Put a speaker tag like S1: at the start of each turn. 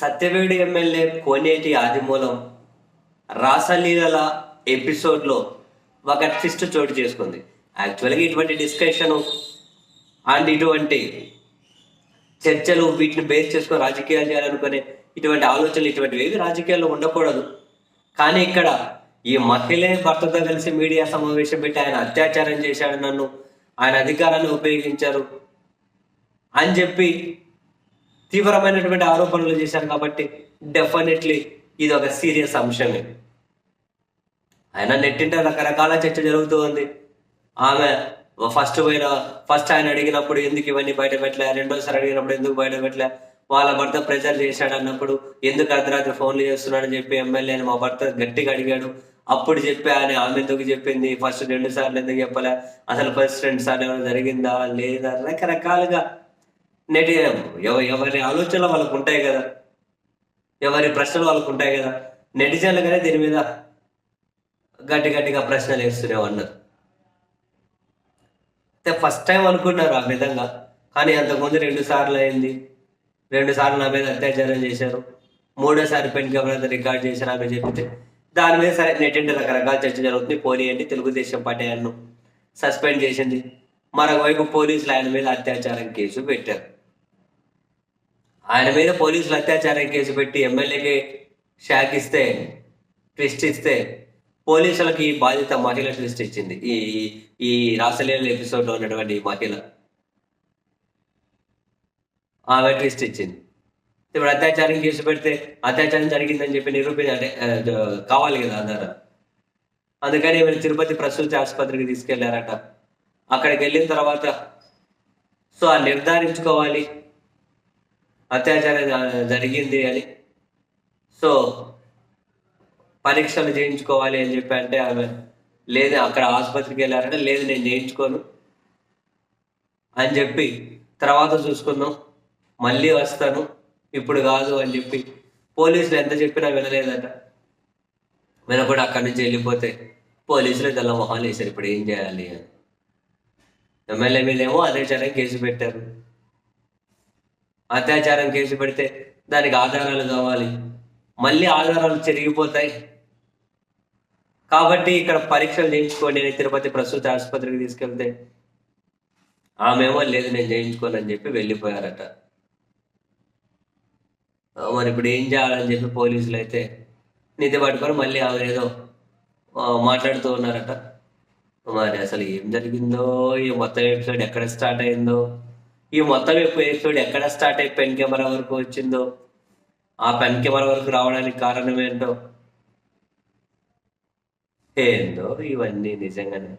S1: Satyavedu MLA కోనేటి ఆదిమూలం రాసలీలల ఎపిసోడ్లో ఒక twist చోటు చేసుకుంది. యాక్చువల్గా ఇటువంటి డిస్కషను అండ్ ఇటువంటి చర్చలు వీటిని బేస్ చేసుకొని రాజకీయాలు చేయాలనుకునే ఇటువంటి ఆలోచనలు ఇటువంటివి ఏవి రాజకీయాల్లో ఉండకూడదు. కానీ ఇక్కడ ఈ మహిళే భర్తతో కలిసి మీడియా సమావేశం పెట్టి ఆయన అత్యాచారం చేశాడు నన్ను. ఆయన అధికారాన్ని ఉపయోగించారు అని చెప్పి తీవ్రమైనటువంటి ఆరోపణలు చేశారు కాబట్టి డెఫినెట్లీ ఇది ఒక సీరియస్ అంశమే. ఆయన నెట్టింట రకరకాల చర్చ జరుగుతూ ఉంది. ఆమె ఫస్ట్ పోయిన ఫస్ట్ ఆయన అడిగినప్పుడు ఎందుకు ఇవన్నీ బయట పెట్టలే? రెండోసారి అడిగినప్పుడు ఎందుకు బయట పెట్టలే? వాళ్ళ భర్త ప్రెజర్ చేశాడు అన్నప్పుడు ఎందుకు అర్ధరాత్రి ఫోన్లు చేస్తున్నాడని చెప్పి ఎమ్మెల్యే అని మా భర్త గట్టిగా అడిగాడు. అప్పుడు చెప్పి ఆయన ఆమె ఎందుకు చెప్పింది? ఫస్ట్ రెండు సార్లు ఎందుకు చెప్పలే? అసలు ఫస్ట్ రెండు సార్లు ఏమైనా జరిగిందా? లేదా? రకరకాలుగా నేటి ఎవ- ఎవరి ఆలోచనలు వాళ్ళకు ఉంటాయి కదా? ఎవరి ప్రశ్నలు వాళ్ళకు ఉంటాయి కదా? నెటిజన్లు కానీ దీని మీద గట్టి గట్టిగా ప్రశ్నలు వేస్తున్నావు అన్నారు. ఫస్ట్ టైం అనుకున్నారు ఆ విధంగా. కానీ అంతకుముందు రెండు సార్లు అయింది. రెండు సార్లు నా మీద అత్యాచారం చేశారు. మూడోసారి పెన్ కెమెరా రికార్డ్ చేశారు ఆమె చెప్పితే దాని మీద సరే నెట్టింటి రకరకాల చర్చ జరుగుతుంది. పోనీయండి తెలుగుదేశం పార్టీ ఆయన్ను సస్పెండ్ చేసింది. మరొక వైపు పోలీసులు ఆయన మీద అత్యాచారం కేసు పెట్టారు. ఆయన మీద పోలీసులు అత్యాచారం కేసు పెట్టి ఎమ్మెల్యేకి షాక్ ఇస్తే ట్విస్ట్ ఇస్తే పోలీసులకి బాధ్యత మహిళ ట్విస్ట్ ఇచ్చింది? ఈ ఈ- రాసలీల ఎపిసోడ్లో ఉన్నటువంటి ఈ మహిళ ఆమె ట్విస్ట్ ఇచ్చింది. ఇప్పుడు అత్యాచారం కేసు పెడితే అత్యాచారం జరిగిందని చెప్పి నిరూపణ అంటే కావాలి కదా ఆధారం అందుకని ఈమె తిరుపతి ప్రసూతి ఆసుపత్రికి తీసుకెళ్ళారట. అక్కడికి వెళ్ళిన తర్వాత సో ఆ నిర్ధారించుకోవాలి. అత్యాచారం జరిగింది అని. సో పరీక్షలు చేయించుకోవాలి అని చెప్పి అంటే ఆమె లేదు అక్కడ ఆసుపత్రికి వెళ్ళారంటే లేదు నేను చేయించుకోను అని చెప్పి తర్వాత చూసుకుందాం. మళ్ళీ వస్తాను ఇప్పుడు కాదు అని చెప్పి. పోలీసులు ఎంత చెప్పినా వినలేదట. వినకుండా అక్కడి నుంచి వెళ్ళిపోతే పోలీసులు తెల్ల మొహాలు వేశారు ఇప్పుడు ఏం చేయాలి అని. ఎమ్మెల్యే మీద ఏమో అత్యాచారం కేసు పెట్టారు. అత్యాచారం కేసు పెడితే దానికి ఆధారాలు కావాలి. మళ్ళీ ఆధారాలు చెరిగిపోతాయి. కాబట్టి ఇక్కడ పరీక్షలు చేయించుకోండి. నేను తిరుపతి ప్రసూతి ఆసుపత్రికి తీసుకెళ్తే ఆమెమో లేదు నేను చేయించుకోను అని చెప్పి వెళ్ళిపోయారట. మరి ఇప్పుడు ఏం చేయాలని చెప్పి పోలీసులు అయితే నిధి పట్టుకొని మళ్ళీ ఆమె ఏదో మాట్లాడుతూ ఉన్నారట. మరి అసలు ఏం జరిగిందో ఈ మొత్తం ఎపిసోడ్ ఎక్కడ స్టార్ట్ అయిందో ఈ మొత్తం ఎపిసోడ్ ఎక్కడ స్టార్ట్ అయ్యి పెన్ కెమెరా వరకు వచ్చిందో ఆ పెన్ కెమెరా వరకు రావడానికి కారణం ఏంటో? ఏందో ఇవన్నీ నిజంగానే.